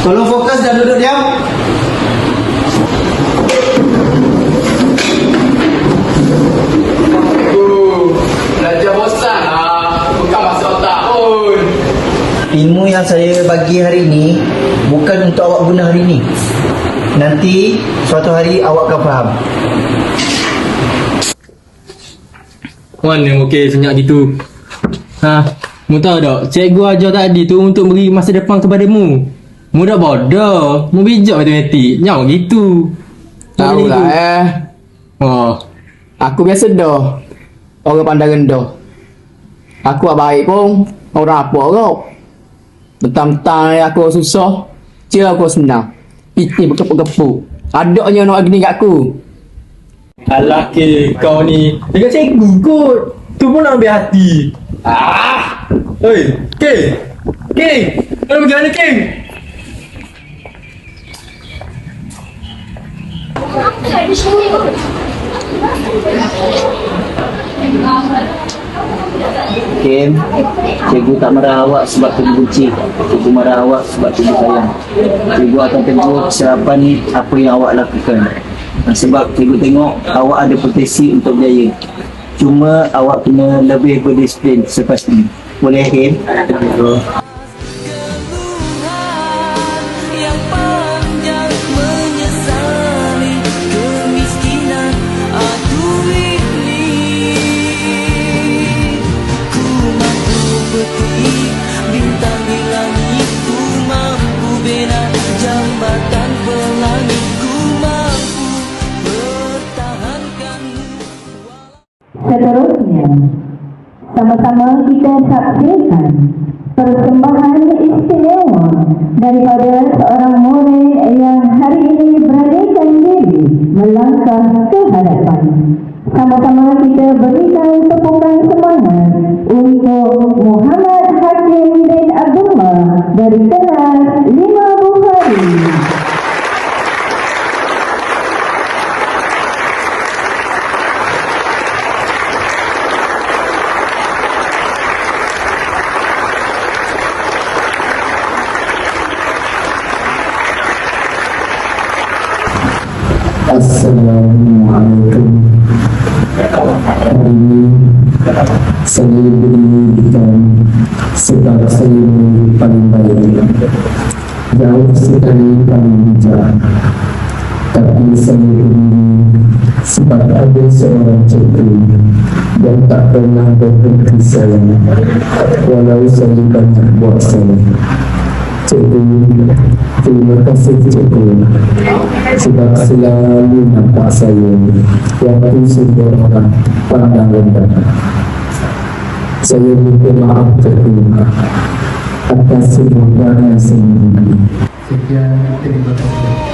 tolong fokus dan duduk diam. Ilmu yang saya bagi hari ini bukan untuk awak guna hari ini. Nanti suatu hari awak akan faham. Mana okey senyap gitu? Ha, mu tahu tak? Cikgu ajar tadi tu untuk beri masa depan kepadamu. Mu dah bodoh. Mu bijak matematik. Nyau gitu. Tahu lah eh. Oh, Aku biasa dah. Orang pandang rendah. Aku buat baik pun. Orang apa kau? Betang-betang aku susah. Cia aku senang. Piti berkepuk-kepuk. Adaknya nak gini kat aku. alah ke kau ni. Dekat cikgu kot. Tu pun nak ambil hati. Ah! Oi, King. King. Kau pergi mana King? Ken, cikgu tak marah awak sebab cikgu benci. Cikgu marah awak sebab cikgu sayang. Cikgu akan tegur serapan ni apa yang awak lakukan. Sebab cikgu tengok awak ada potensi untuk berjaya. Cuma awak kena lebih berdisiplin selepas ni. Boleh Ken? Seterusnya, sama-sama kita saksikan persembahan istimewa daripada Assalamualaikum. Hari ini Saya berikan Sebab saya paling baik Jauh sekali paling bijak Tapi saya ini Sebab ada seorang cikgu Yang tak pernah berhenti saya Walau saya banyak buat saya Cikgu, terima kasih cikgu sebab selalu nampak saya waktu sebuah orang pandang rendah. Saya minta maaf cikgu atas semua yang saya miliki. Sekian, terima kasih.